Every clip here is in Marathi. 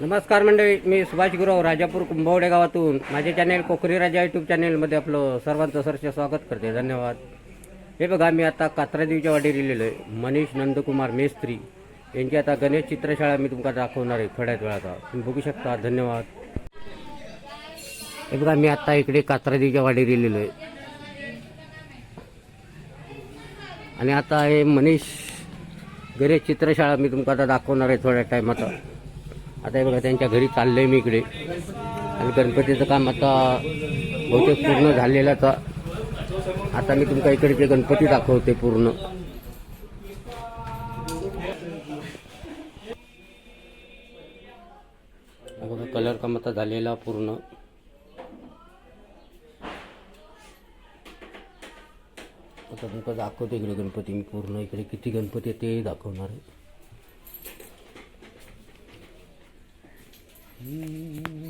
नमस्कार मंडळी मी सुभाष गुरव राजापूर कुंभवडे गावातून. माझे चॅनेल कोकरी राजा यूट्यूब चॅनेलमध्ये आपलं सर्वांचं सरचे स्वागत करते. धन्यवाद. हे बघा मी आता कात्रादेवीच्या वाडी लिहिलेलो आहे. मनीष नंदकुमार मेस्त्री. यांची आता गणेश चित्रशाळा मी तुमका दाखवणार आहे थोड्याच वेळाचा तुम्ही बघू शकता. धन्यवाद. हे बघा मी आता इकडे कात्रादेवीच्या वाडी लिहिलेलो आहे. आणि आता हे मनीष गणेश चित्रशाळा मी तुमका आता दाखवणार आहे थोड्या टायमात आता हे बघा त्यांच्या घरी चाललंय मी इकडे. आणि गणपतीचं काम आता बहुतेक पूर्ण झालेलंच आता. मी तुमका ते गणपती दाखवते पूर्ण. बघा कलर काम आता झालेला पूर्ण. आता तुमका दाखवते इकडे गणपती मी पूर्ण. इकडे किती गणपती आहे ते दाखवणार आहे. हे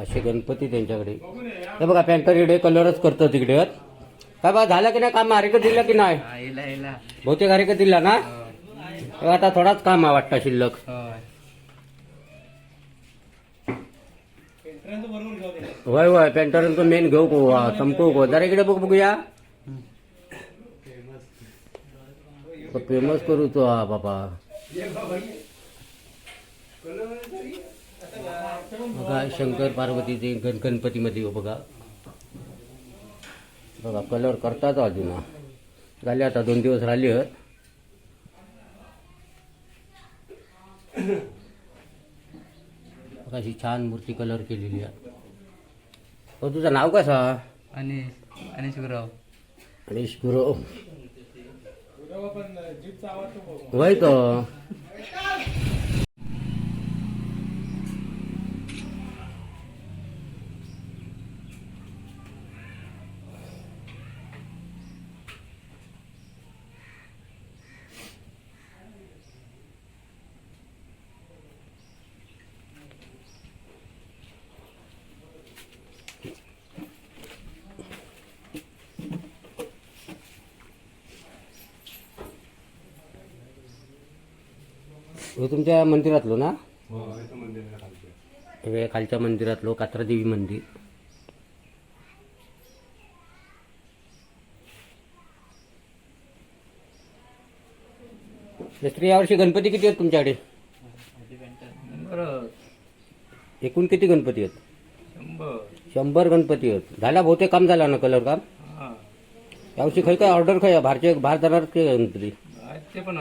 असे गणपती त्यांच्याकडे. हे बघा पॅन्टर इकडे कलरच करतो तिकडे. काय बा झालं की नाही काम? हरेकत दिलं की नाही? बहुतेक हरेकत दिला ना? हे. आता थोडाच काम आहे वाटतं शिल्लक. होय होय पेंटर मेन घेऊ को संपवू को जरा इकडे बघ बघूया. फेमस करू तो हा बाबा. बघा शंकर पार्वतीचे गण गणपतीमध्ये बघा. बघा कलर करतात अजून. झाले आता दोन दिवस राहिले आहेत. बघा अशी छान मूर्ती कलर केलेली आहे. हो तुझं नाव कसं आणि आणि शिवराव गणेश गुरु वय तो? हे तुमच्या मंदिरातलो ना? हे खालच्या मंदिरातलो कात्रादेवी मंदिर. मिस्त्री यावर्षी गणपती किती आहेत तुमच्याकडे? एकूण किती गणपती आहेत? शंभर गणपती आहेत. झाला बहुतेक काम झाला ना कलर काम? हा. यावर्षी खय काय ऑर्डर खय भारचे बाहेर जाणार ते गणपती. ते पण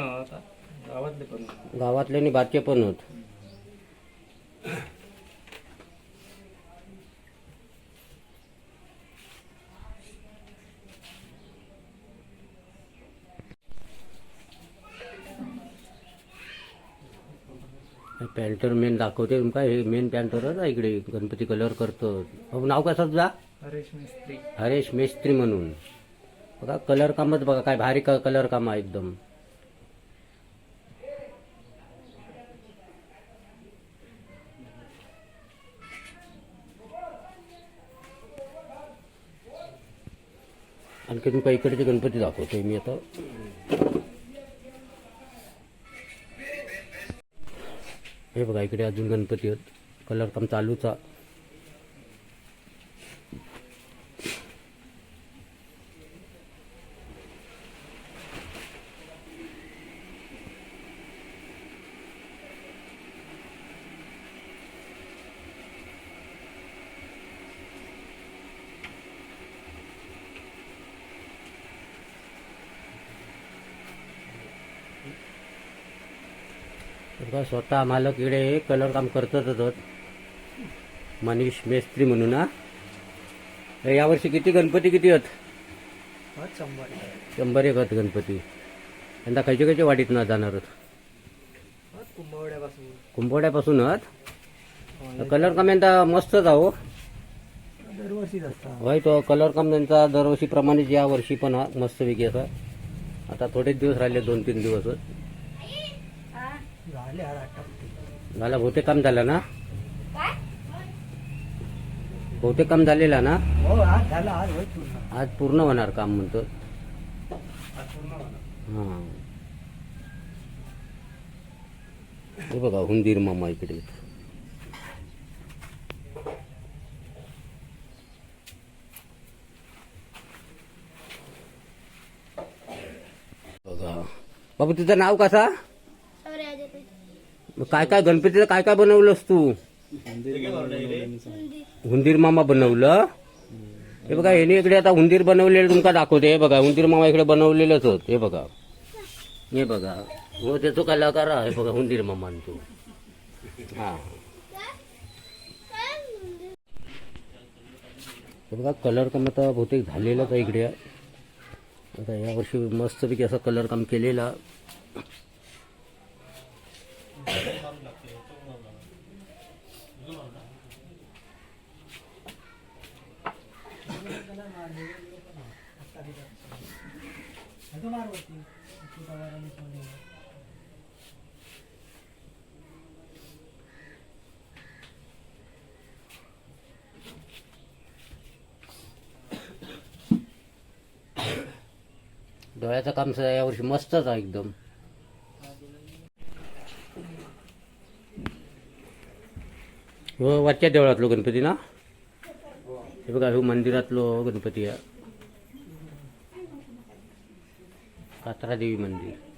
गावातले पण. गावातले आणि बारचे पण आहेत पॅन्टर मेन दाखवते. तुमका हे मेन पॅन्टरच आहे इकडे गणपती कलर करतो. नाव कसं तुझा? हरेश मिस्त्री. हरेश मेस्त्री म्हणून. बघा कलर कामच बघा काय भारी कलर काम आहे एकदम. इकडून तुमका इकडचे गणपती दाखवतोय मी आता. हे बघा इकडे अजून गणपती आहेत. कलर काम चालूच बघा स्वतः मालक इकडे कलर काम करतातच मनीष मेस्त्री म्हणून हा? तर यावर्षी किती गणपती किती आहेत? शंभर. एक आहेत गणपती. यंदा खयचे खयचे वाडीत ना जाणार कुंभवड्यापासून. कुंभोड्यापासून आहेत? कलर काम यंदा मस्तच आहो दरवर्षीच असतात होय तो कलर काम त्यांचा दरवर्षीप्रमाणे या वर्षी पण हा मस्त असा. आता थोडेच दिवस राहिले दोन तीन दिवस. मला बहुतेक काम झालं ना? बहुतेक काम झालेला ना? आज पूर्ण होणार काम म्हणतो. हा. हे बघा हुंदीर मामा इकडे. बघा. बाबू तुझं नाव कसा? मग काय काय गणपतीचं काय काय बनवलंस तू? हुंदीर मामा बनवलं? हे बघा याने इकडे आता हुंदीर बनवलेलं तुमका दाखवते हे बघा हुंदीर मामा इकडे बनवलेलंच होत हे बघा. हे बघा हो त्याचो कलाकार आहे बघा हुंदीर मामा तू. हा. हे बघा कलर काम आता बहुतेक झालेलंच आहे इकडे. आता यावर्षी मस्तपैकी असा कलर काम केलेला. डोळ्याचं काम स- यावर्षी मस्तच आहे एकदम. हो वरच्या देवळातलो गणपती ना? हे बघा हो मंदिरातलो गणपती आहे. कात्रा देवी मंदिर.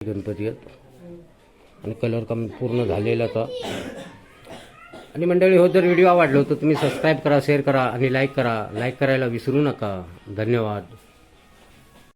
गणपती आहेत आणि कलर काम पूर्ण झालेलाच. आहे. आणि मंडळी हो जर व्हिडिओ आवडलो तर तुम्ही सबस्क्राईब करा शेअर करा आणि लाईक करा. लाईक करायला विसरू नका. धन्यवाद.